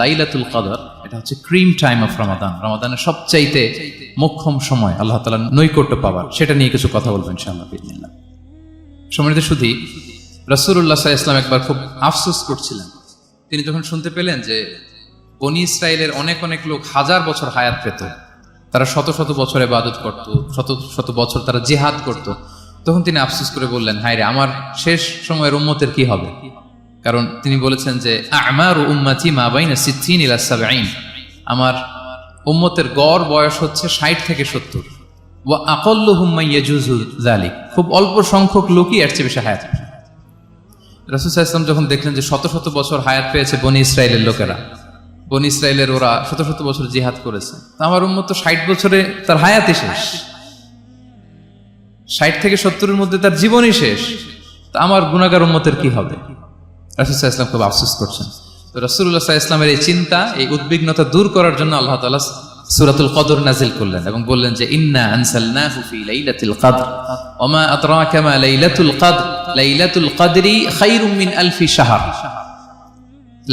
লাইলাতুল কদর, এটা হচ্ছে ক্রিম টাইম অফ রমাদান রমাদানের সবচাইতে মোক্ষম সময় আল্লাহ তালা নৈকট্য পাওয়ার, সেটা নিয়ে কিছু কথা বলবেন ইনশাআল্লাহ সম্মানিত শুধু রসুল্লাহ ইসলাম একবার খুব আফসোস করছিলেন। তিনি যখন শুনতে পেলেন যে বনি ইসরায়েলের অনেক অনেক লোক হাজার বছর হায়াত পেত, তারা শত শত বছর ইবাদত করত, শত শত বছর তারা জিহাদ করত, তখন তিনি আফসোস করে বললেন হায় রে আমার শেষ সময়ের উম্মতের কি হবে? কারণ তিনি বলেছেন যে, আমার উম্মাতি মা বাইনা সিদ্ধিন ইলা সাবঈন। আমার উম্মতের গড় বয়স হচ্ছে ষাট থেকে সত্তর। ওয়া আকল্লু হুম্মা জালিক খুব অল্প সংখ্যক লোকই এর চেয়ে বেশি হায়াত রাসুল ইসলাম যখন দেখলেন যে শত শত বছর হায়াত পেয়েছে বনি ইসরায়েলের লোকেরা, বনি ইসরায়েলের ওরা শত শত বছর জিহাদ করেছে, তা আমার তো ষাট বছরে তার হায়াতই শেষ। ষাট থেকে সত্তরের মধ্যে তার জীবনই শেষ। তা আমার গুণাগার উম্মতের কি হবে? রাসুল ইসলাম খুব আফসোস করছেন। তো রসুল্লাহ ইসলামের এই চিন্তা, এই উদ্বিগ্নতা দূর করার জন্য আল্লাহ তালা সুরাতুল কদর নাজিল করলেন এবং বললেন যে, ইন্না লাইলাতিল কদর, ওমা মা লাইলাতুল কদর, লাইলাতুল কদরি মিন আলফি শাহর।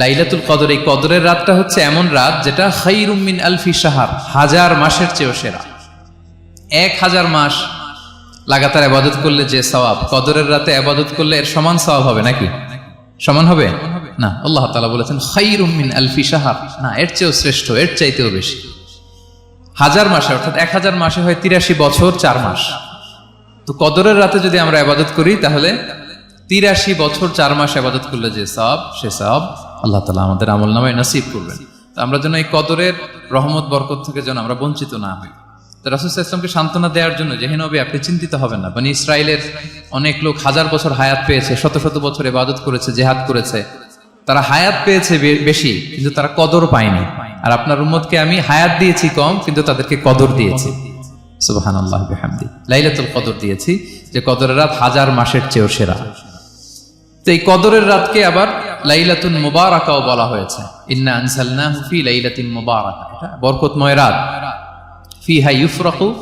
লাইলাতুল কদর, এই কদরের রাতটা হচ্ছে এমন রাত যেটা খায়রুম মিন আলফি শাহর, হাজার মাসের চেয়েও সেরা। এক হাজার মাস লাগাতার আবাদত করলে যে সওয়াব, কদরের রাতে আবাদত করলে এর সমান সওয়াব হবে নাকি? সমান হবে? না আল্লাহ তালা বলেছেন খায়রুম মিন আলফি শাহর। না এর চেয়েও শ্রেষ্ঠ এর চাইতেও বেশি। হাজার মাসে অর্থাৎ এক হাজার মাসে হয় তিরাশি বছর চার মাস। তো কদরের রাতে যদি আমরা আবাদত করি তাহলে তিরাশি বছর চার মাস আবাদত করলে যে সব সে সব আল্লাহ তালা আমাদের আমল নামায় নসিব করবেন। তো আমরা যেন এই কদরের রহমত বরকত থেকে যেন আমরা বঞ্চিত না হই। রাসুল ইসলামকে সান্ত্বনা দেওয়ার জন্য যে নবী, আপনি চিন্তিত হবেন না। মানে ইসরায়েলের অনেক লোক হাজার বছর হায়াত পেয়েছে, শত শত বছর ইবাদত করেছে, জেহাদ করেছে। তারা হায়াত পেয়েছে বেশি, কিন্তু তারা কদর পায়নি। আর আপনার উম্মতকে আমি হায়াত দিয়েছি কম, কিন্তু তাদেরকে কদর দিয়েছি। সুবাহান আল্লাহ বিহামদি। লাইলাতুল কদর দিয়েছি, যে কদরের রাত হাজার মাসের চেয়েও সেরা। তো এই কদরের রাতকে আবার লাইলাতুন মুবারাকাও বলা হয়েছে। ইন্না আনসালনাহু ফি লাইলাতিন মুবারাকা। এটা বরকতময় রাত। ফিহা ইউফরাকু,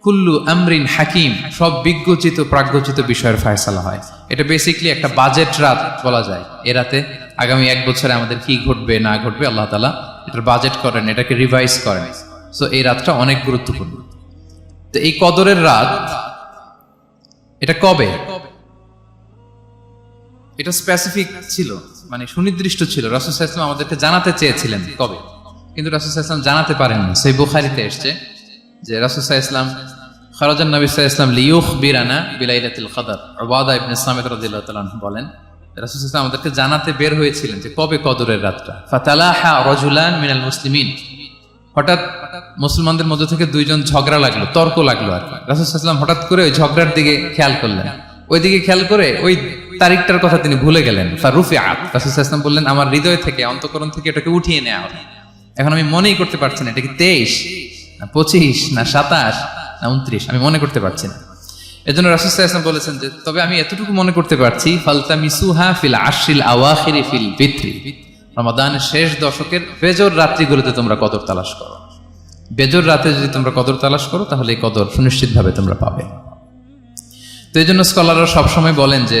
কুল্লু আমরিন হাকিম, সব বিজ্ঞচিত বিষয়ের ফয়সালা হয়। এটা বেসিকলি একটা বাজেট রাত বলা যায়। এ রাতে আগামী এক বছরে আমাদের কি ঘটবে, না ঘটবে, আল্লাহ তালা এটার বাজেট করেন, এটাকে রিভাইজ করেন। সো এই রাতটা অনেক গুরুত্বপূর্ণ। তো এই কদরের রাত, এটা কবে? এটা স্পেসিফিক ছিল মানে সুনির্দিষ্ট ছিল। রাসুল আমাদেরকে জানাতে চেয়েছিলেন কবে? কিন্তু রাসুল ইসলাম জানাতে পারেননি সেই বুখারিতে এসছে যে রাসুল ইসলাম খরাজান নবী ইসলাম লিউখ বিরানা বিলাইলাতুল কদর ওবাদা ইবনে সামিদ রাদিয়াল্লাহু তাআলা বলেন, রাসুল ইসলাম আমাদেরকে জানাতে বের হয়েছিলেন যে কবে কদরের রাতটা। ফাতালাহা রাজুলান মিনাল মুসলিমিন। হঠাৎ মুসলমানদের মধ্যে থেকে দুইজন ঝগড়া লাগল, তর্ক লাগল আর রাসুল ইসলাম হঠাৎ করে ওই ঝগড়ার দিকে খেয়াল করলেন। ওইদিকে খেয়াল করে ওই তারিখটার কথা তিনি ভুলে গেলেন। ফারুফি আত রাসুল ইসলাম বললেন, আমার হৃদয় থেকে, অন্তকরণ থেকে এটাকে উঠিয়ে নেওয়া হবে। এখন আমি মনেই করতে পারছি না, এটা কি তেইশ, না পঁচিশ, না সাতাশ, না উনত্রিশ, আমি মনে করতে পারছি না। এজন্য রাসুল ইসলাম বলেছেন যে, তবে আমি এতটুকু মনে করতে পারছি ফালতা মিসুহা ফিল আশিল আওয়াখিরি ফিল বিত্রি। রমাদানের শেষ দশকের বেজর রাত্রিগুলোতে তোমরা কদর তালাশ করো। বেজর রাতে যদি তোমরা কদর তালাশ করো, তাহলে এই কদর সুনিশ্চিতভাবে তোমরা পাবে। তো এই জন্য স্কলাররা সবসময় বলেন যে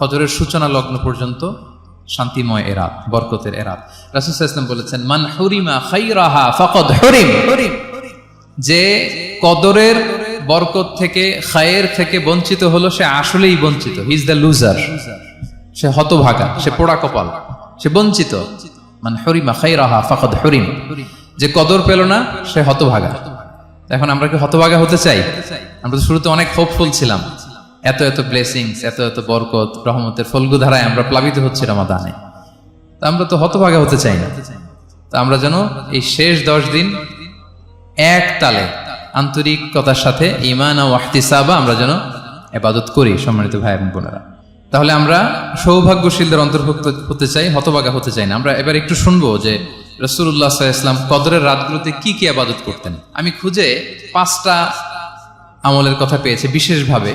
ফজরের সূচনা লগ্ন পর্যন্ত শান্তিময় এরাত বরকতের এরাত রাসুল বলেছেন, মান হুরিমা খাইরাহা ফাকাদ হুরিম। যে কদরের বরকত থেকে, খায়ের থেকে বঞ্চিত হলো, সে আসলেই বঞ্চিত। হি ইজ দ্য লুজার সে হতভাগা, সে পোড়া কপাল, সে বঞ্চিত। মানে হরিমা খাইরাহা ফাকাদ হরিম। যে কদর পেল না, সে হতভাগা। এখন আমরা কি হতভাগা হতে চাই? আমরা তো শুরুতে অনেক হোপফুল ছিলাম। এত এত ব্লেসিংস এত এত বরকত, রহমতের ফলগু ধারায় আমরা প্লাবিত হচ্ছি রমাদানে। তা আমরা তো হতভাগা হতে চাই না। তা আমরা যেন এই শেষ দশ দিন এক তালে আন্তরিকতার সাথে ইমান ও আহতিসাবা আমরা যেন এবাদত করি, সম্মানিত ভাই এবং বোনেরা। তাহলে আমরা সৌভাগ্যশীলদের অন্তর্ভুক্ত হতে চাই, হতভাগা হতে চাই না। আমরা এবার একটু শুনব যে রসুল্লাহ ইসলাম কদরের রাতগুলোতে কি কি আবাদত করতেন। আমি খুঁজে পাঁচটা আমলের কথা পেয়েছি, বিশেষভাবে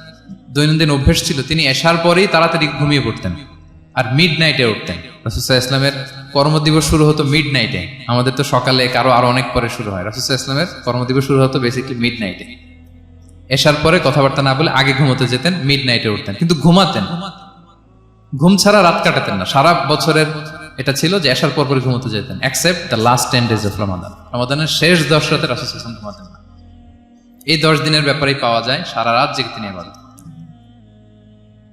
দৈনন্দিন অভ্যেস ছিল, তিনি এসার পরেই তাড়াতাড়ি ঘুমিয়ে পড়তেন আর মিড নাইটে উঠতেন রাসুসাহ ইসলামের কর্মদিবস শুরু হতো মিড নাইটে আমাদের তো সকালে কারও আরও অনেক পরে শুরু হয়। রাসুসাহ ইসলামের কর্মদিবস শুরু হতো বেসিকলি মিড নাইটে এসার পরে কথাবার্তা না বলে আগে ঘুমোতে যেতেন মিড নাইটে উঠতেন। কিন্তু ঘুমাতেন। ঘুম ছাড়া রাত কাটাতেন না। সারা বছরের এটা ছিল যে এসার পর পরে ঘুমোতে যেতেন except the last ten days of Ramadan রমাদানের শেষ দশ রাতে রাসুল ইসলাম ঘুমাতেন না। এই দশ দিনের ব্যাপারেই পাওয়া যায় সারা রাত জেগে তিনি আবাদত।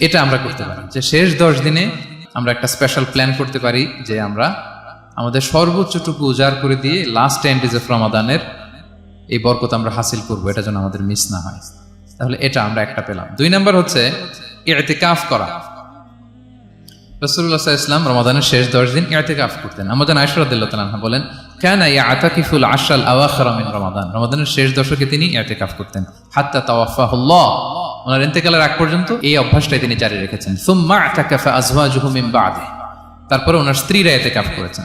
এটা আমরা করতে পারি। যে শেষ দশ দিনে আমরা একটা স্পেশাল প্ল্যান করতে পারি যে আমরা আমাদের সর্বোচ্চটুকু উজাড় করে দিয়ে লাস্ট টেন ডেজ অফ রমাদানের এই বরকত আমরা হাসিল করব, এটা যেন আমাদের মিস না হয়। তাহলে এটা আমরা একটা পেলাম। দুই নাম্বার হচ্ছে এতে কাফ করা রসুল্লাহ ইসলাম রমাদানের শেষ দশ দিন ইয়াতে কাফ করতেন আমাদের আয়সরাদ্দাল্লাহ তালাহা বলেন, কেন ইয়া আতাকিফুল আশাল আওয়াখরামিন রমাদান। রমাদানের শেষ দশকে তিনি ইয়াতে কাফ করতেন। হাত্তা তাওয়াফাহুল্লাহ। ওনার ইন্তেকালের আগ পর্যন্ত এই অভ্যাসটাই তিনি জারি রেখেছেন। সুম্মা আতাকাফা আজওয়াজুহু মিন বাদে। তারপরে ওনার স্ত্রীরা এতে কাফ করেছেন।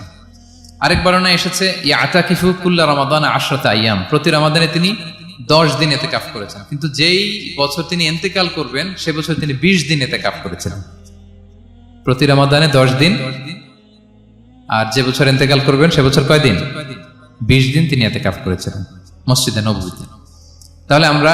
আরেক বর্ণনা এসেছে ইয়া আতাকিফু কুল্লা রমাদান আশরাতা আইয়াম। প্রতি রমাদানে তিনি দশ দিন এতে কাফ করেছেন। কিন্তু যেই বছর তিনি এন্তেকাল করবেন, সে বছর তিনি বিশ দিন এতে কাফ করেছিলেন প্রতি রমাদানে দশ দিন। আর যে বছর এন্তেকাল করবেন, সে বছর কয়দিন বিশ দিন তিনি এতে কাফ করেছিলেন মসজিদে নবীতে তাহলে আমরা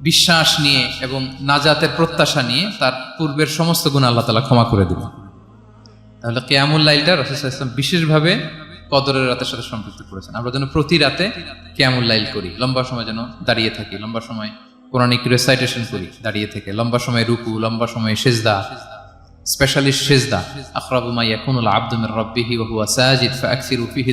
বিশ্বাস নিয়ে এবং নাজাতের প্রত্যাশা নিয়ে তার পূর্বের সমস্ত গুণ আল্লাহ তালা ক্ষমা করে দিবেন। তাহলে কেয়ামুল লাইলটা রসুল ইসলাম বিশেষভাবে কদরের রাতের সাথে সম্পৃক্ত করেছেন। আমরা যেন প্রতি রাতে কেয়ামুল লাইল করি, লম্বা সময় যেন দাঁড়িয়ে থাকি, লম্বা সময় কোরআনিক রেসাইটেশন করি, দাঁড়িয়ে থেকে, লম্বা সময় রুকু, লম্বা সময় সেজদা স্পেশালিস্ট সেজদা। আখরাবু মা ইয়াকুনুল আবদু মির রাব্বিহি ওয়া হুয়া সাজিদ, ফাআকসিরু ফিহি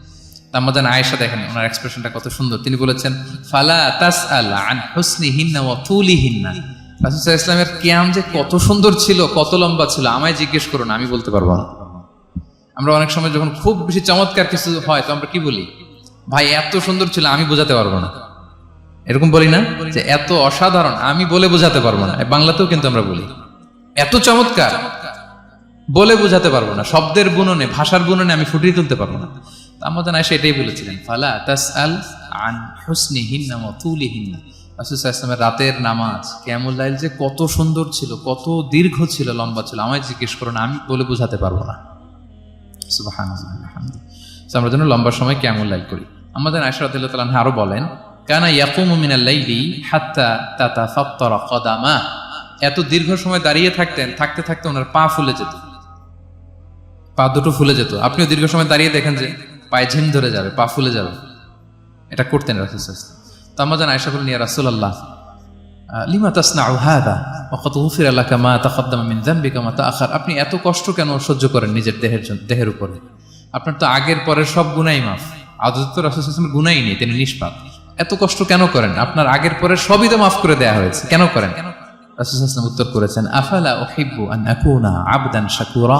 দেখেন, ওনার এক্সপ্রেশনটা কত সুন্দর। তিনি বলেছেন, ফালা তাস ইসলামের কিয়াম যে কত সুন্দর ছিল, কত লম্বা ছিল, আমায় জিজ্ঞেস আমি বলতে পারব না। আমরা অনেক সময় যখন খুব বেশি চমৎকার কিছু হয়, তো আমরা কি বলি? ভাই, এত সুন্দর ছিল, আমি বোঝাতে পারব না। এরকম বলি না যে, এত অসাধারণ, আমি বলে বোঝাতে পারব না। বাংলাতেও কিন্তু আমরা বলি, এত চমৎকার, বলে বোঝাতে পারব না। শব্দের বুননে, ভাষার বুননে আমি ফুটিয়ে তুলতে পারব না। আমাদের আয়সা এটাই বলেছিলেন, ফালা তাস আল আন হুসনি হিন্না মতুলি হিন্না আসুসামের রাতের নামাজ কেমন লাইল যে কত সুন্দর ছিল, কত দীর্ঘ ছিল, লম্বা ছিল। আমায় জিজ্ঞেস করো না আমি বলে বোঝাতে পারব না। আমরা যেন লম্বা সময় কেমন লাইল করি। আমাদের আয়সা রাদিয়াল্লাহু তাআলা আনহা আরও বলেন, কানা ইয়াকুমু মিনাল লাইলি হাত্তা তাতাফাত্তারা কদামা। এত দীর্ঘ সময় দাঁড়িয়ে থাকতেন, থাকতে থাকতে ওনার পা ফুলে যেত। পা দুটো ফুলে যেত। আপনিও দীর্ঘ সময় দাঁড়িয়ে দেখেন যে পায়ে ঝিম ধরে যাবে, পা ফুলে যাবে। এটা করতেন রাসুল তো আমরা জান আয়সা বলেন ইয়া রাসূলুল্লাহ লিমা তাসনা হাদা? ওয়াকাদ গুফিরা লাকা মা তাকাদ্দামা মিন যামবিকা মা তাআখার? আপনি এত কষ্ট কেন সহ্য করেন নিজের দেহের জন্য, দেহের উপরে? আপনার তো আগের পরের সব গুনাই মাফ। আদত তো রাসূল গুনাই নেই, তিনি নিষ্পাপ। এত কষ্ট কেন করেন? আপনার আগের পরের সবই তো মাফ করে দেয়া হয়েছে, কেন করেন? রাসূল সাল্লাল্লাহু উত্তর করেছেন, আফালা উহিব্বু আন আকুনা আবদান শাকুরা?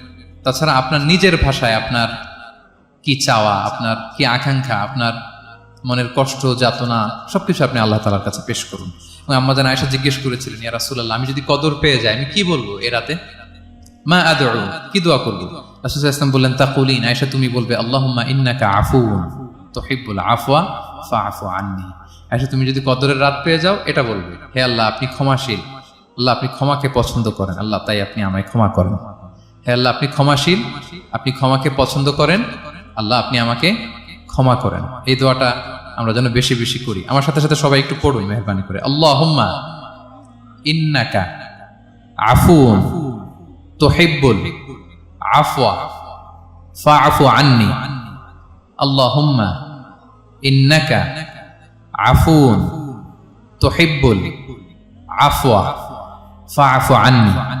তাছাড়া আপনার নিজের ভাষায় আপনার কি চাওয়া, আপনার কি আকাঙ্ক্ষা, আপনার মনের কষ্ট, যাতনা, সবকিছু আপনি আল্লাহ তালার কাছে পেশ করুন। এবং আম্মা জান আয়সা জিজ্ঞেস করেছিলেন, ইয়া রাসূলুল্লাহ, আমি যদি কদর পেয়ে যাই, আমি কি বলব এ রাতে? মা আদউ, কি দোয়া করব? রাসূল ইসলাম বললেন, তাকুলিন। আয়সা তুমি বলবে, আল্লাহুম্মা ইন্নাকা আফুন তুহিব্বুল আফওয়া ফাআফু আন্নি। আয়সা তুমি যদি কদরের রাত পেয়ে যাও, এটা বলবে, হে আল্লাহ, আপনি ক্ষমাশীল। আল্লাহ আপনি ক্ষমাকে পছন্দ করেন। আল্লাহ তাই আপনি আমায় ক্ষমা করেন। হে আল্লাহ, আপনি ক্ষমাশীল, আপনি ক্ষমাকে পছন্দ করেন। আল্লাহ, আপনি আমাকে ক্ষমা করেন। এই দোয়াটা আমরা যেন বেশি বেশি করি। আমার সাথে সাথে সবাই একটু পড়ুন, মেহরবানি করে। আল্লাহ ইন্নাকা আফুন তুহিব্বুল আফওয়া ফাআফু আন্নি। আল্লাহুম্মা ইন্নাকা আফুন তুহিব্বুল আফওয়া ফাআফু আন্নি।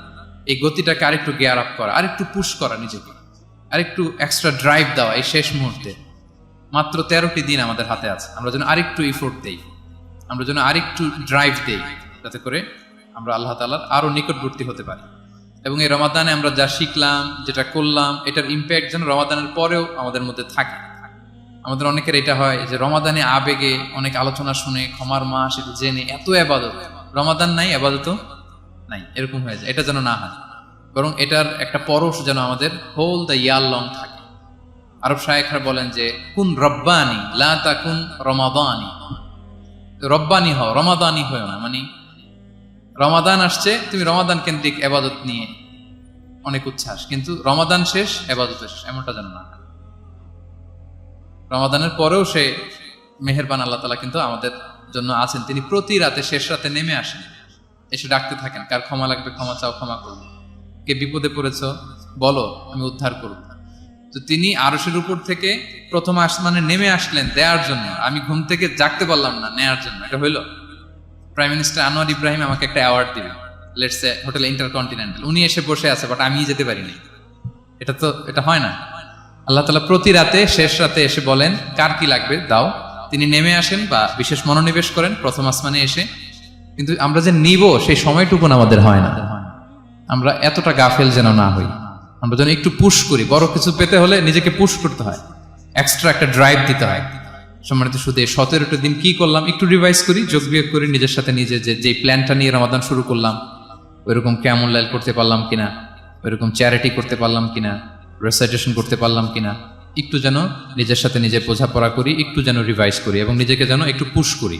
এই গতিটাকে আরেকটু গেয়ার আপ করা, আরেকটু পুশ করা নিজেকে, আরেকটু এক্সট্রা ড্রাইভ দেওয়া এই শেষ মুহূর্তে। মাত্র তেরোটি দিন আমাদের হাতে আছে। আমরা যেন আরেকটু ইফোর্ট দেই, আমরা যেন আরেকটু ড্রাইভ দেই, যাতে করে আমরা আল্লাহ তালার আরও নিকটবর্তী হতে পারি। এবং এই রমাদানে আমরা যা শিখলাম, যেটা করলাম, এটার ইম্প্যাক্ট যেন রমাদানের পরেও আমাদের মধ্যে থাকে। আমাদের অনেকের এটা হয় যে রমাদানে আবেগে অনেক আলোচনা শুনে, ক্ষমার মাস, এটা জেনে এত আবাদত। রমাদান নাই, আবাদত নাই। এরকম হয়ে যায়। এটা যেন না হয়। বরং এটার একটা পরশ যেন আমাদের হোল দ্য ইয়ার লং থাকে। আরব শায়েখরা বলেন যে, কুন রব্বানি, লা তাকুন রমাদানি। রব্বানি হও, রমাদানি হয়েও না। মানে রমাদান আসছে, তুমি রমাদান কেন্দ্রিক এবাদত নিয়ে অনেক উচ্ছ্বাস। কিন্তু রমাদান শেষ, এবাদত শেষ, এমনটা যেন না রমাদানের পরেও সে মেহেরবান আল্লাহ তালা কিন্তু আমাদের জন্য আছেন। তিনি প্রতি রাতে শেষ রাতে নেমে আসেন। এসে ডাকতে থাকেন, কার ক্ষমা লাগবে, ক্ষমা চাও, ক্ষমা করব কে বিপদে পড়েছ, বলো, আমি উদ্ধার করব। তো তিনি আরশের উপর থেকে প্রথম আসমানে নেমে আসলেন দেওয়ার জন্য। আমি ঘুম থেকে জাগতে পারলাম না নেয়ার জন্য। এটা হইল প্রাইম মিনিস্টার আনোয়ার ইব্রাহিম আমাকে একটা অ্যাওয়ার্ড দিবে লেটস হোটেল ইন্টারকন্টিনেন্টাল উনি এসে বসে আছে বাট আমি যেতে পারিনি। এটা তো, এটা হয় না। আল্লাহ তালা প্রতি রাতে, শেষ রাতে এসে বলেন, কার কি লাগবে? দাও। তিনি নেমে আসেন বা বিশেষ মনোনিবেশ করেন, প্রথম আসমানে এসে কিন্তু আমরা যে নিব সেই সময়টুকুন আমাদের হয় না। আমরা এতটা গাফেল যেন না হই। আমরা যেন একটু পুশ করি। বড় কিছু পেতে হলে নিজেকে পুশ করতে হয়। এক্সট্রা একটা ড্রাইভ দিতে হয়। সম্মানিত শুধু সতেরোটা দিন কি করলাম? একটু রিভাইজ করি, যোগ বিয়োগ করি, নিজের সাথে নিজে যে যে প্ল্যানটা নিয়ে রমাদান শুরু করলাম, ওইরকম কেমন লাইল করতে পারলাম কিনা, ওইরকম চ্যারিটি করতে পারলাম কিনা রেসাইটেশন করতে পারলাম কিনা, একটু যেন নিজের সাথে নিজে বোঝাপড়া করি, একটু যেন রিভাইজ করি এবং নিজেকে যেন একটু পুশ করি।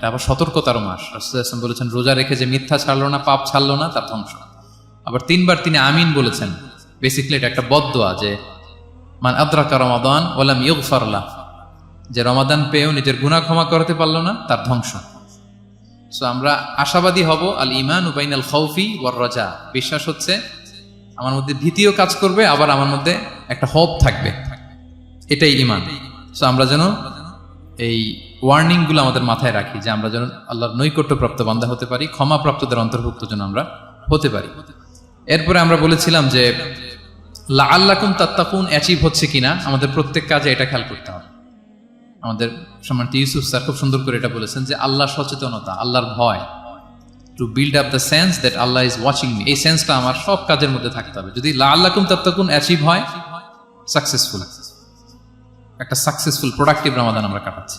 এটা আবার সতর্কতার মাস। রাসূল বলেছেন, রোজা রেখে যে মিথ্যা ছাড়লো না, পাপ ছাড়লো না, তার ধ্বংস। আবার তিনবার তিনি আমিন বলেছেন। বেসিক্যালি এটা একটা বদোয়া যে, মান আদ্রাকা রমাদান ওলাম ইউগফার লাহ। যে রমাদান পেয়েও নিজের গুনাহ ক্ষমা করতে পারল না, তার ধ্বংস। সো আমরা আশাবাদী হব, আল ইমান উবাইন আল খৌফি ওয়ার রজা। বিশ্বাস হচ্ছে, আমার মধ্যে ভীতিও কাজ করবে, আবার আমার মধ্যে একটা হোপ থাকবে। এটাই ইমান সো আমরা যেন এই ওয়ার্নিংগুলো আমাদের মাথায় রাখি যে আমরা যেন আল্লাহর নৈকট্যপ্রাপ্ত বান্ধা হতে পারি, ক্ষমাপ্রাপ্তদের অন্তর্ভুক্ত যেন আমরা হতে পারি। এরপরে আমরা বলেছিলাম যে লা আল্লাকুম তাত্তাকুন অ্যাচিভ হচ্ছে কিনা, আমাদের প্রত্যেক কাজে এটা খেয়াল করতে হবে। আমাদের সম্মানিত ইউসুফ স্যার খুব সুন্দর করে এটা বলেছেন যে, আল্লাহ সচেতনতা, আল্লাহর ভয়। To build up the sense that Allah is watching me এই সেন্সটা আমার সব কাজের মধ্যে থাকতে হবে। যদি লা আল্লাকুম তাত্তাকুন অ্যাচিভ হয় সাকসেসফুল একটা সাকসেসফুল প্রোডাক্টিভ রমাদান আমরা কাটাচ্ছি।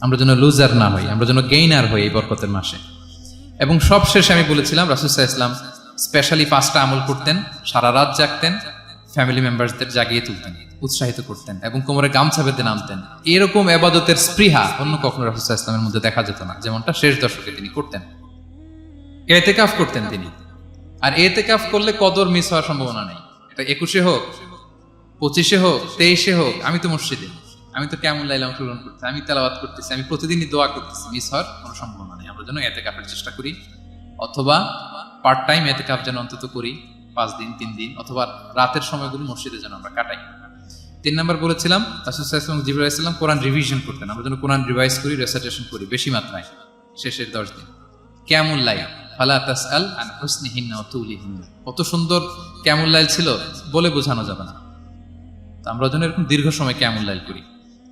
আমরা যেন লুজার না হই, আমরা যেন গেইনার হই এই বরকতের মাসে। এবং সব শেষে আমি বলেছিলাম রাসুসাহ ইসলাম স্পেশালি পাঁচটা আমল করতেন, সারা রাত জাগতেন ফ্যামিলি মেম্বারসদের জাগিয়ে তুলতেন, উৎসাহিত করতেন এবং কোমরে গামছা বেঁধে নামতেন। এরকম এবাদতের স্পৃহা অন্য কখনো রাসুসাহ ইসলামের মধ্যে দেখা যেত না। যেমনটা শেষ দশকে তিনি করতেন। এতেকাফ করতেন তিনি। আর এতেকাফ করলে কদর মিস হওয়ার সম্ভাবনা নেই। এটা একুশে হোক, পঁচিশে হোক, তেইশে হোক, আমি তো মসজিদে। আমি তো কেমন লাইলাম অংশগ্রহণ করতেছি আমি তেলাবাদ করতেছি, আমি প্রতিদিনই দোয়া করতেছি, মিস হওয়ার কোনো সম্ভাবনা নেই। আমরা যেন এতে কাপের চেষ্টা করি, অথবা পার্ট টাইম এতে কাপ যেন অন্তত করি, পাঁচ দিন, তিন দিন, অথবা রাতের সময়গুলো মসজিদে যেন আমরা কাটাই। তিন নম্বর বলেছিলাম রাসুসাল্লাম জিবুল ইসলাম কোরআন রিভিশন করতেন। আমরা যেন কোরআন রিভাইজ করি রেসাইটেশন করি, বেশি মাত্রায়, শেষের দশ দিন। কেমন লাই ফালা তাস আন হুসনিহিন্না ও তুলিহিন্না। কত সুন্দর কেমন লাইল ছিল, বলে বোঝানো যাবে না। আমরা যেন এরকম দীর্ঘ সময় কেমন লাইল করি।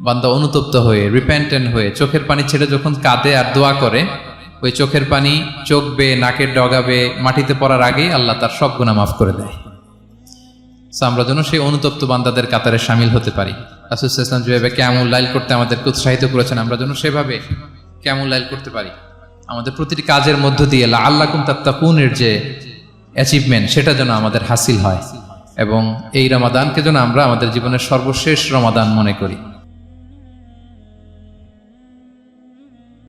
বান্দা অনুতপ্ত হয়ে রিপেন্টেন্ট হয়ে, চোখের পানি ছেড়ে যখন কাঁদে আর দোয়া করে, ওই চোখের পানি চোখ নাকের ডগাবে, মাটিতে পড়ার আগেই আল্লাহ তার সব গুণা মাফ করে দেয়। আমরা যেন সেই অনুতপ্ত বান্দাদের কাতারে সামিল হতে পারি। ইসলাম যেভাবে কেমন লাইল করতে আমাদেরকে উৎসাহিত করেছেন, আমরা যেন সেভাবে কেমন লাইল করতে পারি। আমাদের প্রতিটি কাজের মধ্য দিয়ে আল্লাহ কুম তাত্তাকুনের যে অ্যাচিভমেন্ট সেটা যেন আমাদের হাসিল হয়। এবং এই রমাদানকে যেন আমরা আমাদের জীবনের সর্বশেষ রমাদান মনে করি।